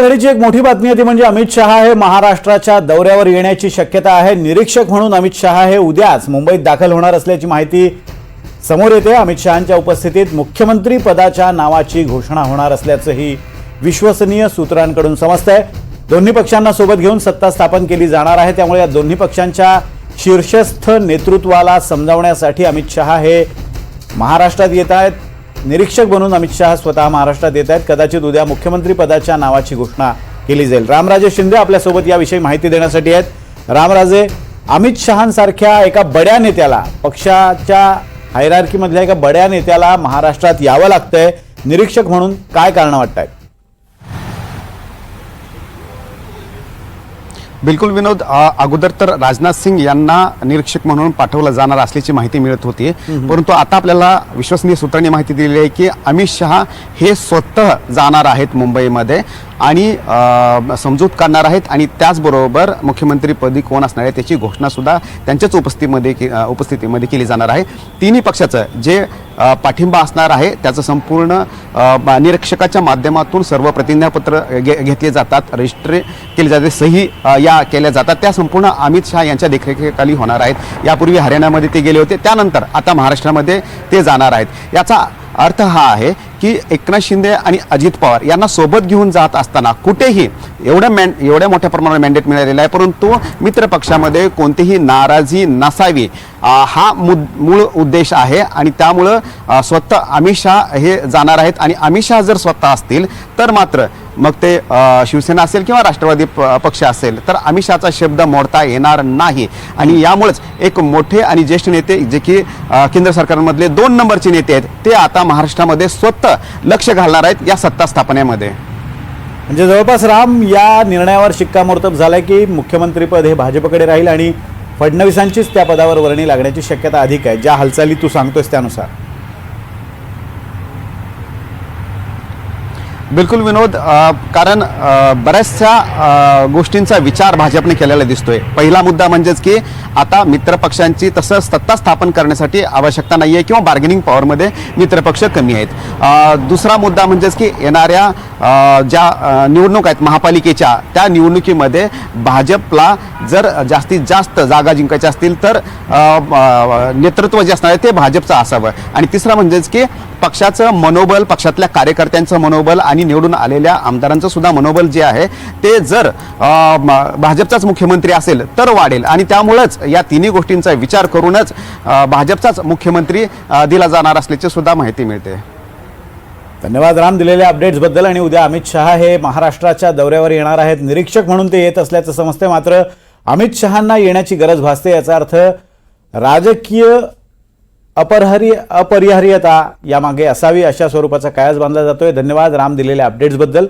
घडीची एक मोठी बातमी आहे ती म्हणजे अमित शहा हे महाराष्ट्राच्या दौऱ्यावर येण्याची शक्यता आहे. निरीक्षक म्हणून अमित शहा हे उद्याच मुंबईत दाखल होणार असल्याची माहिती समोर येते. अमित शहांच्या उपस्थितीत मुख्यमंत्री पदाच्या नावाची घोषणा होणार असल्याचंही विश्वसनीय सूत्रांकडून समजतंय. दोन्ही पक्षांना सोबत घेऊन सत्ता स्थापन केली जाणार आहे. त्यामुळे या दोन्ही पक्षांच्या शीर्षस्थ नेतृत्वाला समजावण्यासाठी अमित शहा हे महाराष्ट्रात येत आहेत. निरीक्षक बनून अमित शहा स्वतः महाराष्ट्रात येत आहेत. कदाचित उद्या मुख्यमंत्री पदाच्या नावाची घोषणा केली जाईल. रामराजे शिंदे आपल्यासोबत याविषयी माहिती देण्यासाठी आहेत. रामराजे अमित शहांसारख्या एका बड्या नेत्याला पक्षाच्या हायरार्कीमधल्या एका बड्या नेत्याला महाराष्ट्रात यावं लागतंय. निरीक्षक म्हणून काय कारण वाटत आहेत बिलकुल विनोद अगोदर तर राजनाथ सिंग यांना निरीक्षक म्हणून पाठवलं जाणार असल्याची माहिती मिळत होती. परंतु आता आपल्याला विश्वसनीय सूत्रांनी माहिती दिली आहे की अमित शहा हे स्वतः जाणार आहेत मुंबईमध्ये. आणि समजूत काढणार आहेत आणि त्याचबरोबर मुख्यमंत्रीपदी कोण असणार आहे त्याची घोषणासुद्धा त्यांच्याच उपस्थितीमध्ये के- उपस्थितीमध्ये केली जाणार आहे. तिन्ही पक्षाचं जे पाठिंबा असणार आहे त्याचं संपूर्ण निरीक्षकाच्या माध्यमातून सर्व प्रतिज्ञापत्र घे- घेतले जातात रजिस्टर केले जाते सही या केल्या जातात. त्या संपूर्ण अमित शहा यांच्या देखरेखीखाली होणार आहेत. यापूर्वी हरियाणामध्ये ते गेले होते त्यानंतर आता महाराष्ट्रामध्ये ते जाणार आहेत. याचा अर्थ हा आहे की एकनाथ शिंदे आणि अजित पवार यांना सोबत घेऊन जात असताना कुठेही एवढं मॅन एवढ्या मोठ्या प्रमाणात मॅन्डेट मिळालेलं आहे परंतु मित्रपक्षामध्ये कोणतीही नाराजी नसावी हा मुद मूळ उद्देश आहे. आणि त्यामुळं स्वतः अमित शहा हे जाणार आहेत. आणि अमित शहा जर स्वतः असतील तर मात्र मग ते शिवसेना असेल किंवा राष्ट्रवादी प- पक्ष असेल तर अमित शहाचा शब्द मोडता येणार नाही. आणि यामुळेच एक मोठे आणि ज्येष्ठ नेते जे की केंद्र सरकारमधले दोन नंबरचे नेते आहेत ते आता महाराष्ट्रामध्ये स्वतः लक्ष घालणार आहेत या सत्ता स्थापनेमध्ये. म्हणजे जवळपास राम या निर्णयावर शिक्कामोर्तब झालाय की मुख्यमंत्रीपद हे भाजपकडे राहील आणि फडणवीसांचीच त्या पदावर वर्णी लागण्याची शक्यता अधिक आहे. ज्या हालचाली तू सांगतोस त्यानुसार. बिलकुल विनोद कारण बऱ्याचशा गोष्टींचा विचार भाजपने केलेला दिसतोय. पहिला मुद्दा म्हणजेच की आता मित्रपक्षांची तसं सत्ता स्थापन करण्यासाठी आवश्यकता नाही आहे किंवा बार्गेनिंग पॉवरमध्ये मित्रपक्ष कमी आहेत. दुसरा मुद्दा म्हणजेच की येणाऱ्या ज्या निवडणूक आहेत महापालिकेच्या त्या निवडणुकीमध्ये भाजपला जर जास्तीत जास्त जागा जिंकायच्या असतील तर नेतृत्व जे असणार आहे ते भाजपचं असावं. आणि तिसरं म्हणजेच की पक्षाचं मनोबल पक्षातल्या कार्यकर्त्यांचं मनोबल आणि निवडून आलेल्या आमदारांचं सुद्धा मनोबल जे आहे ते जर भाजपचाच मुख्यमंत्री असेल तर वाढेल. आणि त्यामुळंच या तिन्ही गोष्टींचा विचार करूनच भाजपचाच मुख्यमंत्री दिला जाणार असल्याची सुद्धा माहिती मिळते. धन्यवाद राम दिलेल्या अपडेट्सबद्दल आणि उद्या अमित शहा हे महाराष्ट्राच्या दौऱ्यावर येणार आहेत. निरीक्षक म्हणून ते येत असल्याचं समजते मात्र अमित शहांना येण्याची गरज भासते याचा अर्थ राजकीय अपरहरी अपरिहार्यता यामागे असावी अशा स्वरूपाचा कायच बांधला जातोय. धन्यवाद. राम दिलेल्या अपडेट्सबद्दल